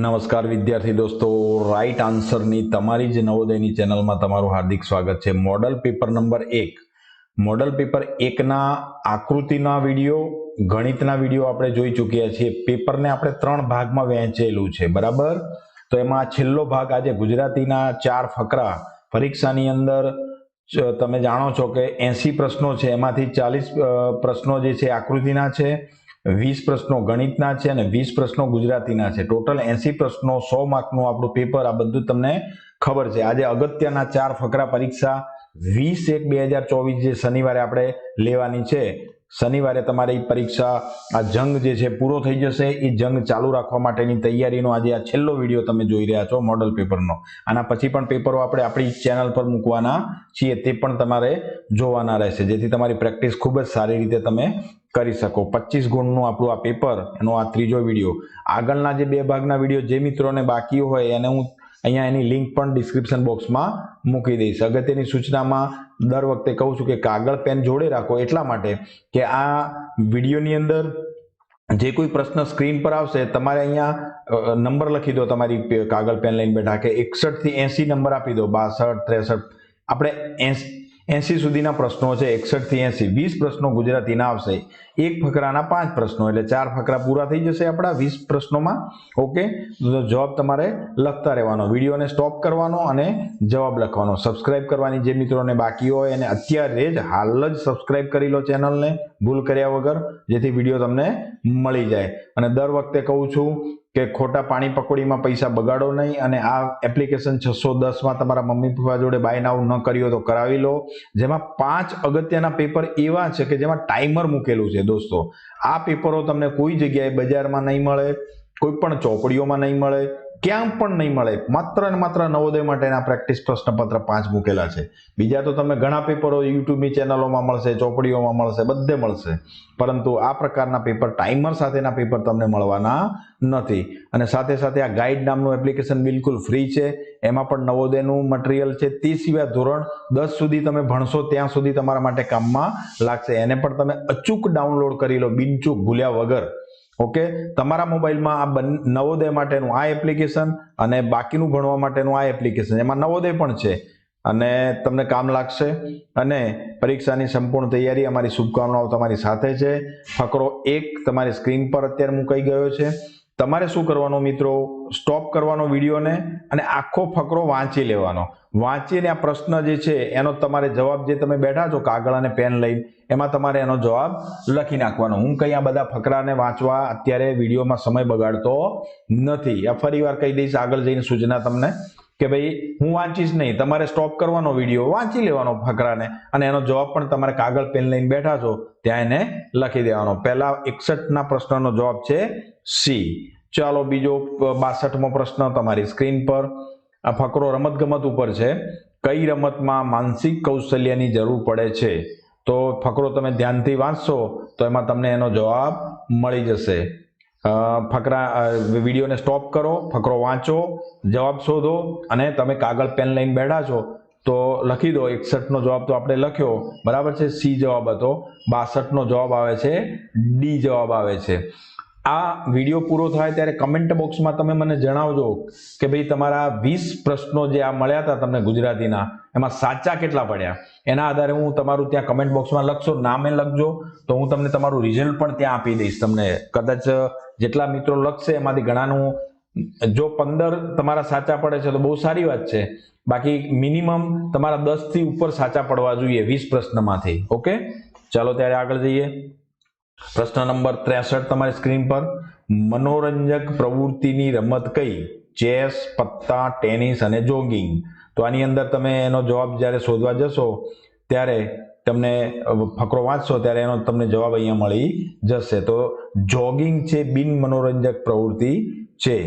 નમસ્કાર વિદ્યાર્થી દોસ્તો. રાઈટ આન્સરની તમારી જ નવોદયની ચેનલમાં તમારું હાર્દિક સ્વાગત છે. મોડલ પેપર નંબર એક. મોડલ પેપર એકના આકૃતિના વીડિયો ગણિતના વીડિયો આપણે જોઈ ચૂક્યા છીએ. પેપરને આપણે ત્રણ ભાગમાં વહેંચેલું છે. બરાબર? તો એમાં છેલ્લો ભાગ આજે ગુજરાતીના ચાર ફકરા. પરીક્ષાની અંદર તમે જાણો છો કે એસી પ્રશ્નો છે. એમાંથી ચાલીસ પ્રશ્નો જે છે આકૃતિના છે. વીસ પ્રશ્નો ગણિતના છે અને વીસ પ્રશ્નો ગુજરાતીના છે. ટોટલ એસી પ્રશ્નો, સો માર્કનું આપણું પેપર આ બધું તમને ખબર છે. આજે અગત્યના ચાર ફકરા પરીક્ષા વીસ એક બે હજાર ચોવીસ જે શનિવારે આપણે લેવાની છે. શનિવારે તમારી પરીક્ષા, આ જંગ જે છે પૂરો થઈ જશે એ જંગ ચાલુ રાખવા માટેની તૈયારીનો આજે આ છેલ્લો વીડિયો તમે જોઈ રહ્યા છો મોડલ પેપરનો. આના પછી પણ પેપરો આપણે આપણી ચેનલ પર મૂકવાના છીએ, તે પણ તમારે જોવાના રહેશે. જેથી તમારી પ્રેક્ટિસ ખૂબ જ સારી રીતે તમે કરી શકો. પચીસ ગુણનું આપણું આ પેપર, એનો આ ત્રીજો વીડિયો. આગળના જે બે ભાગના વીડિયો જે મિત્રોને બાકી હોય એને હું અહીંયા એની લિંક પણ ડિસ્ક્રિપ્શન બોક્સમાં મૂકી દઈશ. અગત્યની સૂચનામાં દર વખતે કહું છું કે કાગળ પેન જોડે રાખો એટલા માટે કે આ વિડીયોની અંદર જે કોઈ પ્રશ્ન સ્ક્રીન પર આવશે, તમારે અહીંયા નંબર લખી દો, તમારી કાગળ પેન લઈને બેઠા કે એકસઠથી એંસી નંબર આપી દો. બાસઠ, ત્રેસઠ. આપણે એંસી એસી સુધીના પ્રશ્નો છે, એકસઠથી એસી વીસ પ્રશ્નો ગુજરાતીના આવશે. એક ફકરાના પાંચ પ્રશ્નો, એટલે ચાર ફકરા પૂરા થઈ જશે આપણા વીસ પ્રશ્નોમાં. ઓકે જવાબ તમારે લખતા રહેવાનો. વિડીયોને સ્ટોપ કરવાનો અને જવાબ લખવાનો. સબસ્ક્રાઇબ કરવાની જે મિત્રોને બાકી હોય એને અત્યારે જ હાલ જ સબસ્ક્રાઇબ કરી લો ચેનલને ભૂલ કર્યા વગર, જેથી વીડિયો તમને મળી જાય. અને દર વખતે કહું છું કે ખોટા પાણી પકોડીમાં પૈસા બગાડો નહીં અને આ એપ્લિકેશન છસો દસમાં તમારા મમ્મી પપ્પા જોડે બાય નાવ ન કર્યો તો કરાવી લો. જેમાં પાંચ અગત્યના પેપર એવા છે કે જેમાં ટાઈમર મૂકેલું છે દોસ્તો. આ પેપરો તમને કોઈ જગ્યાએ બજારમાં નહીં મળે, કોઈ પણ ચોપડીઓમાં નહીં મળે ક્યાં પણ નહીં મળે. માત્ર ને માત્ર નવોદય માટેના પ્રેક્ટિસ પ્રશ્નપત્ર પાંચ મૂકેલા છે. બીજા તો તમે ઘણા પેપરો યુટ્યુબની ચેનલોમાં મળશે, ચોપડીઓમાં મળશે, બધે મળશે. પરંતુ આ પ્રકારના પેપર ટાઈમર સાથેના પેપર તમને મળવાના નથી. અને સાથે સાથે આ ગાઈડ નામનું એપ્લિકેશન બિલકુલ ફ્રી છે. એમાં પણ નવોદયનું મટીરિયલ છે તે સિવાય ધોરણ દસ સુધી તમે ભણશો ત્યાં સુધી તમારા માટે કામમાં લાગશે. એને પણ તમે અચૂક ડાઉનલોડ કરી લો, બિનચૂક ભૂલ્યા વગર. ઓકે? તમારા મોબાઈલમાં આ નવોદય માટેનું આ એપ્લિકેશન અને બાકીનું ભણવા માટેનું આ એપ્લિકેશન. એમાં નવોદય પણ છે. અને તમને કામ લાગશે. અને પરીક્ષાની સંપૂર્ણ તૈયારી અમારી શુભકામનાઓ તમારી સાથે છે. ફકરો એક તમારી સ્ક્રીન પર અત્યારે મુકાઈ ગયો છે. તમારે શું કરવાનો મિત્રો? સ્ટોપ કરવાનો વિડીયોને અને આખો ફકરો વાંચી લેવાનો. વાંચીને આ પ્રશ્ન જે છે, એનો તમારે જવાબ જે તમે બેઠા છો, કાગળ અને પેન લઈને, એમાં તમારે એનો જવાબ લખી નાખવાનો. હું કંઈ આ બધા ફકરાને વાંચવા અત્યારે વિડીયોમાં સમય બગાડતો નથી. આ ફરી વાર કહી દઈશ, આગળ જઈને સૂચના તમને કે ભાઈ, હું વાંચીશ નહીં, તમારે સ્ટોપ કરવાનો વીડિયો વાંચી લેવાનો ફકરાને. અને એનો જવાબ પણ તમારે કાગળ પેન લઈને બેઠા છો, ત્યાં એને લખી દેવાનો. પહેલા એકસઠના પ્રશ્નનો જવાબ છે સી ચાલો બીજો બાસઠમો પ્રશ્ન તમારી સ્ક્રીન પર. આ ફકરો રમતગમત ઉપર છે. કઈ રમતમાં માનસિક કૌશલ્યની જરૂર પડે છે? તો ફકરો તમે ધ્યાનથી વાંચશો, તો એમાં તમને એનો જવાબ મળી જશે. ફકરા વિડીયોને સ્ટોપ કરો, ફકરો વાંચો, જવાબ શોધો અને તમે કાગળ, પેન લઈને બેઠા છો, તો લખી દો, એકસઠનો જવાબ તો આપણે લખ્યો, બરાબર છે? સી જવાબ હતો, બાસઠનો જવાબ આવે છે, ડી જવાબ આવે છે. આ વીડિયો પૂરો થાય ત્યારે કમેન્ટ બોક્સમાં તમે મને જણાવજો કે ભાઈ તમારા વીસ પ્રશ્નો જે આ મળ્યા હતા તમને ગુજરાતીના, એમાં સાચા કેટલા પડ્યા? એના આધારે હું તમારું ત્યાં કમેન્ટ બોક્સમાં લખશો, નામે લખજો, તો હું તમને તમારું રિઝલ્ટ પણ ત્યાં આપી દઈશ તમને. કદાચ જેટલા મિત્રો લખશે એમાંથી ઘણાનું, જો પંદર તમારા સાચા પડે છે તો બહુ સારી વાત છે. બાકી મિનિમમ તમારા દસથી ઉપર સાચા પડવા જોઈએ વીસ પ્રશ્નમાંથી, ઓકે? ચાલો ત્યારે આગળ જઈએ. પ્રશ્ન નંબર ત્રેસઠ તમારી સ્ક્રીન પર. મનોરંજક પ્રવૃત્તિની રમત કઈ? ચેસ, પત્તા, ટેનિસ અને જોગિંગ. તો આની અંદર તમે એનો જવાબ જ્યારે શોધવા જશો, ત્યારે તમને ફકરો વાંચશો ત્યારે એનો તમને જવાબ અહીંયા મળી જશે. તો જોગિંગ છે, બિન મનોરંજક પ્રવૃત્તિ છે.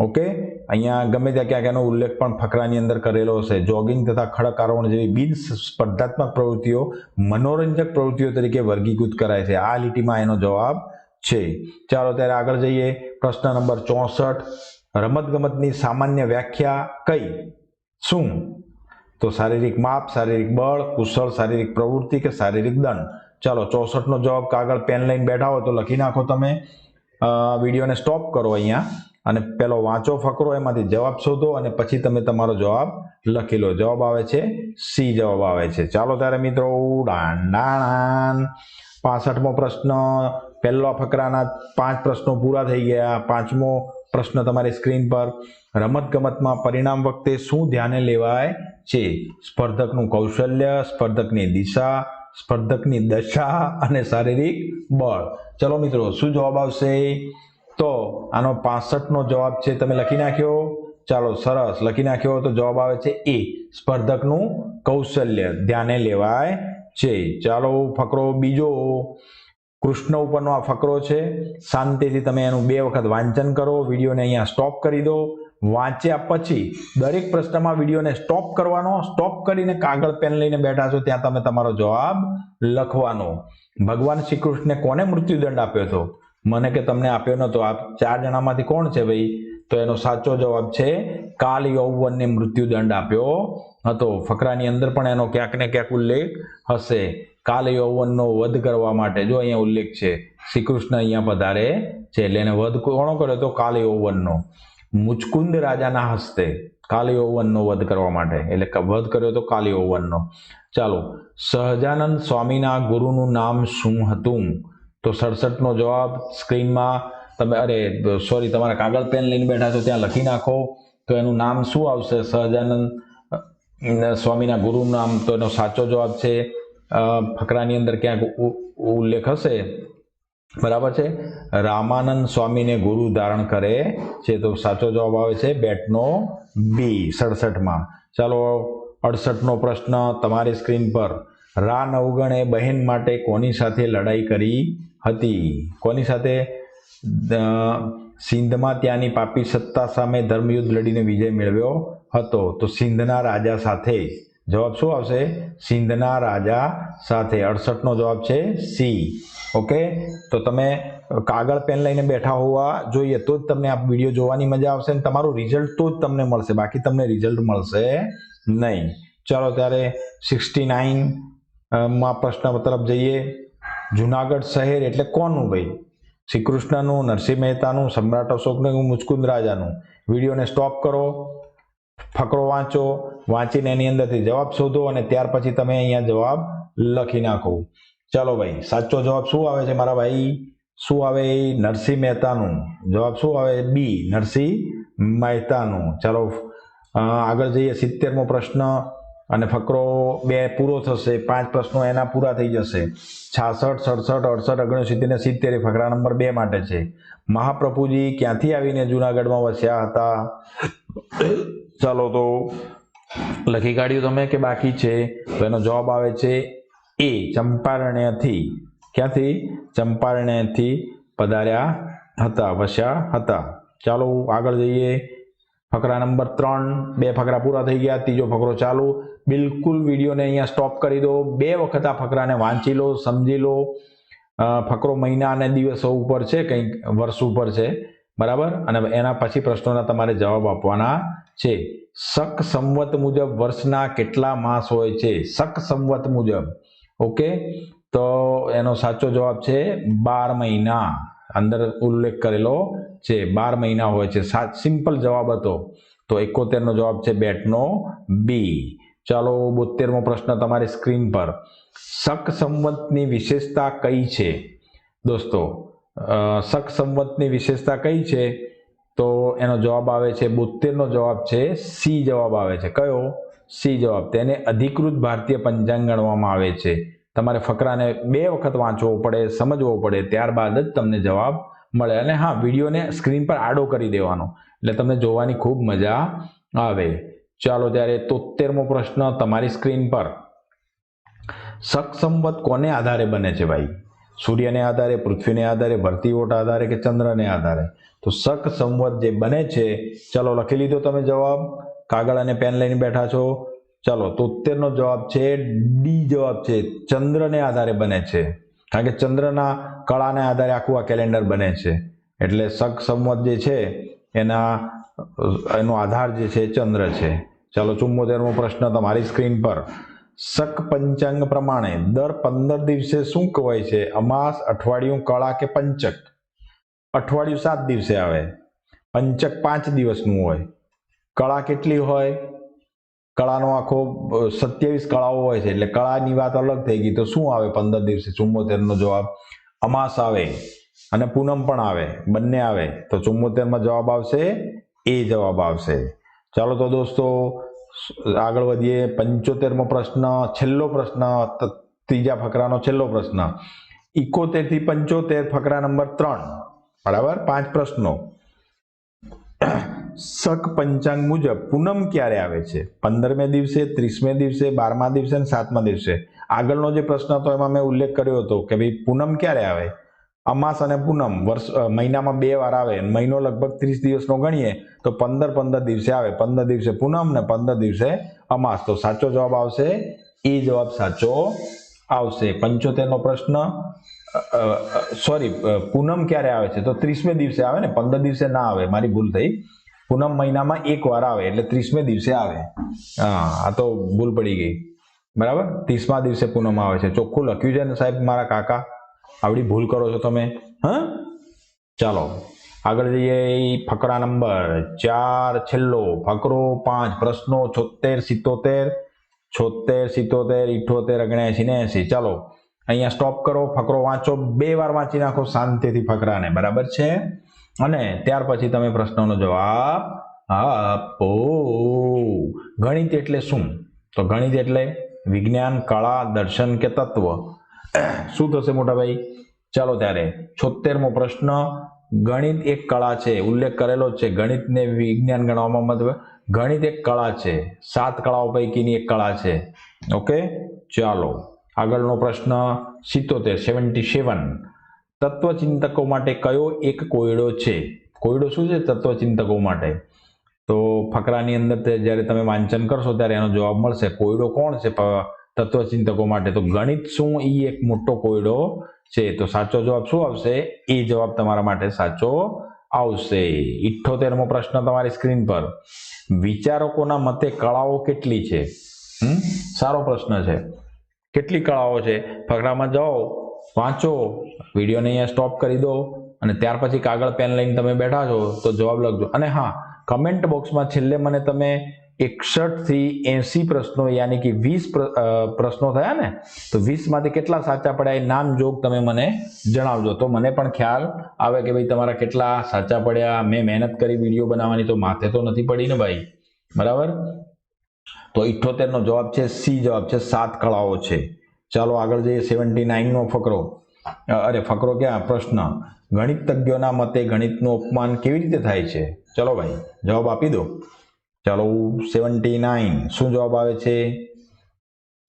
ઓકે? અહીંયા ગમે ત્યાં ક્યાંક એનો ઉલ્લેખ પણ ફકરાની અંદર કરેલો હશે. જોગિંગ તથા ખડક આરોહણ જેવી બિન સ્પર્ધાત્મક પ્રવૃત્તિઓ મનોરંજક પ્રવૃત્તિઓ તરીકે વર્ગીકૃત કરાય છે. આ લીટીમાં એનો જવાબ છે. ચાલો ત્યારે આગળ જઈએ. પ્રશ્ન નંબર ચોસઠ. રમતગમતની સામાન્ય વ્યાખ્યા કઈ? શું? તો શારીરિક માપ, શારીરિક બળ, કુશળ, શારીરિક પ્રવૃત્તિ કે શારીરિક દંડ? ચાલો, ચોસઠનો જવાબ કાગળ પેન લઈને બેઠા હોય તો લખી નાખો તમે. વિડીયોને સ્ટોપ કરો અહીંયા. અને પેલો વાંચો, ફકરો, એમાંથી જવાબ શોધો અને પછી તમે તમારો જવાબ લખી લો. જવાબ આવે છે સી, જવાબ આવે છે. ચાલો ત્યારે મિત્રો ડાંડાણાન પાસઠમો પ્રશ્ન. પહેલો ફકરાના પાંચ પ્રશ્નો પૂરા થઈ ગયા. પાંચમો પ્રશ્ન તમારી સ્ક્રીન પર. રમત ગમતમાં પરિણામ વખતે શું ધ્યાને લેવાય છે? સ્પર્ધકનું કૌશલ્ય, સ્પર્ધકની દિશા, સ્પર્ધકની દશા અને શારીરિક બળ. ચલો મિત્રો, શું જવાબ આવશે? તો આનો પાસઠનો જવાબ છે, તમે લખી નાખ્યો? ચાલો, સરસ, લખી નાખ્યો. તો જવાબ આવે છે એ, સ્પર્ધકનું કૌશલ્ય ધ્યાને લેવાય છે. ચાલો, ફકરો બીજો. કૃષ્ણ ઉપરનો આ ફકરો છે. શાંતિથી તમે એનું બે વખત વાંચન કરો. વિડીયોને અહીંયા સ્ટોપ કરી દો. વાંચ્યા પછી દરેક પ્રશ્નમાં વિડીયોને સ્ટોપ કરવાનો. સ્ટોપ કરીને કાગળ પેન લઈને બેઠા છો ત્યાં તમે તમારો જવાબ લખવાનો. ભગવાન શ્રી કૃષ્ણને કોને મૃત્યુદંડ આપ્યો હતો? મને કે તમને આપ્યો નતો આ ચાર જણામાંથી કોણ છે ભાઈ? તો એનો સાચો જવાબ છે, કાલ યૌવનને મૃત્યુદંડ આપ્યો હતો. ફકરાની અંદર પણ એનો ક્યાંક ને ક્યાંક ઉલ્લેખ હશે. કાલ યૌવનનો વધ કરવા માટે. જો અહીંયા ઉલ્લેખ છે શ્રી કૃષ્ણ અહીંયા પધારે છે, એટલે એને વધ કોણો કર્યો તો કાલ યૌવનનો મુચકુંદ રાજાના હસ્તે કાલ યૌવનનો વધ કરવા માટે. એટલે વધ કર્યો તો કાલ યૌવનનો ચાલો, સહજાનંદ સ્વામીના ગુરુનું નામ શું હતું? તો સડસઠનો જવાબ સ્ક્રીનમાં તમે, અરે, સોરી, તમારા કાગળ પેન લઈને બેઠા છો, ત્યાં લખી નાખો. તો એનું નામ શું આવશે? સહજાનંદ સ્વામીના ગુરુનું નામ, તો એનો સાચો જવાબ છે ફકરાની અંદર ક્યાંક ઉલ્લેખ હશે? બરાબર છે? રામાનંદ સ્વામીને ગુરુ ધારણ કરે છે તો સાચો જવાબ આવે છે બેટનો બી, સડસઠમાં. ચાલો અડસઠનો પ્રશ્ન તમારી સ્ક્રીન પર. રા નવગણે બહેન માટે કોની સાથે લડાઈ કરી હતી? કોની સાથે? સિંધમાં ત્યાંની પાપી સત્તા સામે ધર્મયુદ્ધ લડીને વિજય મેળવ્યો હતો. તો સિંધના રાજા સાથે જવાબ શું આવશે? સિંધના રાજા સાથે. અડસઠનો જવાબ છે સી. ઓકે? તો તમે કાગળ, પેન લઈને બેઠા હોવા જોઈએ, તો જ તમને આ વીડિયો જોવાની મજા આવશે અને તમારું રિઝલ્ટ તો જ તમને મળશે. બાકી તમને રિઝલ્ટ મળશે નહીં. ચાલો ત્યારે સિક્સટી નાઇનમાં પ્રશ્ન તરફ જઈએ. જુનાગઢ શહેર એટલે કોનું ભાઈ? શ્રી કૃષ્ણનું, નરસિંહ મહેતાનું, સમ્રાટ અશોકનું મુચકુંદ રાજાનું. વિડીયોને સ્ટોપ કરો. ફકરો વાંચો, વાંચીને એની અંદરથી જવાબ શોધો અને ત્યાર પછી તમે અહીંયા જવાબ લખી નાખો. ચાલો ભાઈ, સાચો જવાબ શું આવે છે મારા ભાઈ? શું આવે એ? નરસિંહ મહેતાનું. જવાબ શું આવે? બી, નરસિંહ મહેતાનું. ચાલો આગળ જઈએ. સિત્તેરમો પ્રશ્ન અને ફકરો બે પૂરો થશે. પાંચ પ્રશ્નો એના પૂરા થઈ જશે. છાસઠ, સડસઠ, અડસઠ, ઓગણસિત્તેર ને સિત્તેર ફકરા નંબર બે માટે છે. મહાપ્રભુજી ક્યાંથી આવીને જુનાગઢમાં વસ્યા હતા? ચાલો તો લખી કાઢ્યું તમે કે બાકી છે? તો એનો જવાબ આવે છે એ, ચંપારણ્યથી. ક્યાંથી? ચંપારણ્યથી પધાર્યા હતા, વસ્યા હતા. ચાલો આગળ જઈએ. ફકરા નંબર ત્રણ, બે ફકરા પૂરા થઈ ગયા, ત્રીજો ફકરો ચાલુ. બિલકુલ વિડીયોને અહીંયા સ્ટોપ કરી દો. બે વખત આ ફકરાને વાંચી લો, સમજી લો. ફકરો મહિના અને દિવસો ઉપર છે, કંઈક વર્ષ ઉપર છે. બરાબર? અને એના પછી પ્રશ્નોના તમારે જવાબ આપવાના છે. શક સંવત મુજબ વર્ષના કેટલા માસ હોય છે? શક સંવત મુજબ. ઓકે? તો એનો સાચો જવાબ છે બાર મહિના. અંદર ઉલ્લેખ કરેલો છે. બાર મહિના હોય છે. સિમ્પલ જવાબ હતો. તો એકોતેરનો જવાબ છે બેટનો બી. ચાલો બોતેરમો પ્રશ્ન તમારી સ્ક્રીન પર. શક સંવતની વિશેષતા કઈ છે? દોસ્તો શક સંવતની વિશેષતા કઈ છે? તો એનો જવાબ આવે છે બોતેરનો જવાબ છે, સી જવાબ આવે છે. કયો? સી જવાબ. તેને અધિકૃત ભારતીય પંચાંગ ગણવામાં આવે છે. તમારે ફકરાને બે વખત વાંચવો પડે, સમજવો પડે, ત્યારબાદ જ તમને જવાબ મળે. અને હા, વિડીયોને સ્ક્રીન પર આડો કરી દેવાનો. એટલે તમને જોવાની ખૂબ મજા આવે. ચાલો ત્યારે તોતેરમો પ્રશ્ન તમારી સ્ક્રીન પર. શક કોને આધારે બને છે ભાઈ? સૂર્યને આધારે, પૃથ્વીને આધારે, ભરતી ઓટ આધારે કે ચંદ્રને આધારે? તો શક સંવત જે બને છે, ચલો લખી લીધો તમે જવાબ. કાગળ અને પેન લઈને બેઠા છો. ચલો તોતેરનો જવાબ છે ડી જવાબ છે, ચંદ્રને આધારે બને છે. કારણ કે ચંદ્રના કળાને આધારે આખું આ કેલેન્ડર બને છે. એટલે શક સંવત જે છે, એના, એનો આધાર જે છે, ચંદ્ર છે. ચાલો ચુમ્મોતેરમો પ્રશ્ન તમારી સ્ક્રીન પર. શક પંચાંગ પ્રમાણે દર પંદર દિવસે શું કહેવાય છે? અમાસ, અઠવાડિયું, કળા કે પંચક? અઠવાડિયું સાત દિવસે આવે. પંચક પાંચ દિવસનું હોય. કળા કેટલી હોય? કળાનો આખો સત્યાવીસ કળાઓ હોય છે. એટલે કળાની વાત અલગ થઈ ગઈ. તો શું આવે પંદર દિવસે? ચુમ્મોતેરનો જવાબ અમાસ આવે અને પૂનમ પણ આવે. બંને આવે. તો ચુમ્મોતેરમાં જવાબ આવશે? એ જવાબ આવશે. ચાલો તો દોસ્તો આગળ વધીએ, પંચોતેરમો પ્રશ્ન, છેલ્લો પ્રશ્ન ત્રીજા ફકરાનો છેલ્લો પ્રશ્ન. ઇકોતેરથી પંચોતેર ફકરા નંબર ત્રણ. બરાબર? પાંચ પ્રશ્નો. શક પંચાંગ મુજબ પૂનમ ક્યારે આવે છે? પંદરમે દિવસે, ત્રીસમે દિવસે, બારમા દિવસે અને સાતમા દિવસે. આગળનો જે પ્રશ્ન હતો એમાં મેં ઉલ્લેખ કર્યો હતો કે ભાઈ પૂનમ ક્યારે આવે? અમાસ અને પૂનમ વર્ષ મહિનામાં બે વાર આવે મહિનો લગભગ ત્રીસ દિવસનો ગણીએ, તો પંદર પંદર દિવસે આવે. પંદર દિવસે પૂનમ ને પંદર દિવસે અમાસ. તો સાચો જવાબ આવશે? એ જવાબ સાચો આવશે. પંચોતેરનો પ્રશ્ન સોરી પૂનમ ક્યારે આવે છે? તો ત્રીસમે દિવસે આવે ને? પંદર દિવસે ના આવે. મારી ભૂલ થઈ. પૂનમ મહિનામાં એક વાર આવે એટલે ત્રીસમે દિવસે આવે. હા, આ તો ભૂલ પડી ગઈ. બરાબર? ત્રીસમા દિવસે પૂનમ આવે છે. ચોખ્ખું લખ્યું છે ને સાહેબ મારા કાકા? આવડી ભૂલ કરો છો તમે? હા? ચાલો, આગળ જઈએ ફકરા નંબર ચાર છેલ્લો. ફકરો પાંચ, પ્રશ્નો છોતેર સિત્તોતેર છોતેર સિત્તોતેર ઇઠોતેર ઓગણ્યાસી ને એસી. ચાલો, અહીંયા સ્ટોપ કરો, ફકરો વાંચો, બે વાર વાંચી નાખો, શાંતિથી ફકરાને. બરાબર છે? અને ત્યાર પછી તમે પ્રશ્નોનો જવાબ આપો. ગણિત એટલે શું? તો ગણિત એટલે વિજ્ઞાન, કળા, દર્શન કે તત્વ. શું થશે મોટાભાઈ ચાલો ત્યારે. છોતેરમો પ્રશ્ન. ગણિત એક કળા છે. ઉલ્લેખ કરેલો છે. ગણિતને વિજ્ઞાન ગણવામાં મતલબ ગણિત એક કળા છે. સાત કળાઓ પૈકીની એક કળા છે. ઓકે? ચાલો. આગળનો પ્રશ્ન સિત્તોતેર, સેવન્ટી સેવન. તત્વચિંતકો માટે કયો એક કોયડો છે? કોયડો શું છે? તત્વચિંતકો માટે. તો ફકરાની અંદર જ્યારે તમે વાંચન કરશો ત્યારે એનો જવાબ મળશે. કોયડો કોણ છે? તત્વચિંતકો માટે. તો ગણિત શું એ એક મોટો કોયડો છે. તો સાચો જવાબ શું આવશે? એ જવાબ તમારા માટે સાચો આવશે. ઇઠ્ઠોતેરમો પ્રશ્ન તમારી સ્ક્રીન પર. વિચારકોના મતે કળાઓ કેટલી છે? સારો પ્રશ્ન છે. કેટલી કળાઓ છે? ફકરામાં જાઓ, વાંચો, વિડીયોને અહીંયા સ્ટોપ કરી દો અને ત્યાર પછી કાગળ, પેન લઈને તમે બેઠા છો તો જવાબ લખજો. અને હા કમેન્ટ બોક્સમાં છેલ્લે મને તમે એકસઠ એંસી પ્રશ્નો, યાની કે વીસ પ્રશ્નો થયા ને, તો વીસમાંથી કેટલા સાચા પડ્યા એ નામ જોગ તમે મને જણાવજો. તો મને પણ ખ્યાલ આવે કે ભાઈ તમારા કેટલા સાચા પડ્યા, મેં મહેનત કરી વીડિયો બનાવવાની તો માથે તો નથી પડી ને ભાઈ. બરાબર? તો ઇઠ્ઠોતેરનો જવાબ છે, સી જવાબ છે, સાત કળાઓ છે. ચાલો આગળ જઈએ, સેવન્ટી નાઇનનો ફકરો. અરે, ફકરો ક્યાં? પ્રશ્ન. ગણિત તજ્ઞોના મતે ગણિતનું અપમાન કેવી રીતે થાય છે? ચલો ભાઈ, જવાબ આપી દો. ચાલો સેવન્ટી નાઇન. શું જવાબ આવે છે?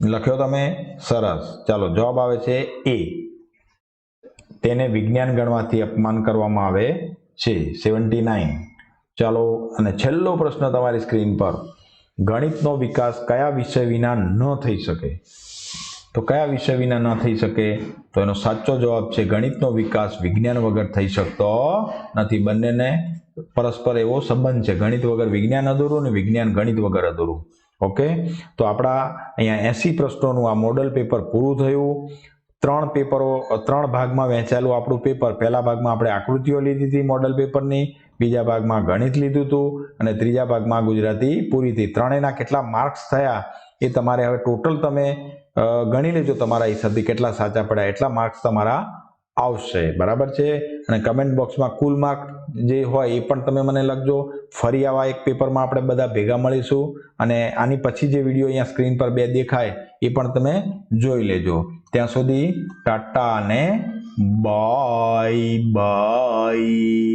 લખ્યો તમે? સરસ. ચાલો, જવાબ આવે છે એ. તેને વિજ્ઞાન ગણવાથી અપમાન કરવામાં આવે છે. Seventy nine. ચાલો, અને છેલ્લો પ્રશ્ન તમારી સ્ક્રીન પર. ગણિતનો વિકાસ કયા વિષય વિના ન થઈ શકે? તો કયા વિષય વિના ન થઈ શકે? તો એનો સાચો જવાબ છે ગણિતનો વિકાસ વિજ્ઞાન વગર થઈ શકતો નથી. બંનેને પરસ્પર એવો સંબંધ છે. ગણિત વગર વિજ્ઞાન અધૂરું અને વિજ્ઞાન ગણિત વગર અધૂરું. ઓકે? તો આપણા અહીંયા એસી પ્રશ્નોનું આ મોડલ પેપર પૂરું થયું. ત્રણ પેપરો, ત્રણ ભાગમાં વહેંચાયેલું આપણું પેપર પહેલા ભાગમાં આપણે આકૃતિઓ લીધી હતી મોડલ પેપરની બીજા ભાગમાં ગણિત લીધું હતું અને ત્રીજા ભાગમાં ગુજરાતી પૂરી થઈ ત્રણેયના કેટલા માર્ક્સ થયા એ તમારે હવે ટોટલ તમે ગણી લેજો તમારા હિસાબથી કેટલા સાચા પડ્યા. એટલા માર્ક્સ તમારા આવશે. બરાબર છે? અને કમેન્ટ બોક્સમાં કુલ માર્ક જે હોય એ પણ તમે મને લખજો. ફરી આવા એક પેપરમાં આપણે બધા ભેગા મળીશું અને આની પછી જે વીડિયો અહીંયા સ્ક્રીન પર બે દેખાય એ પણ તમે જોઈ લેજો. ત્યાં સુધી ટાટા અને બાય બાય.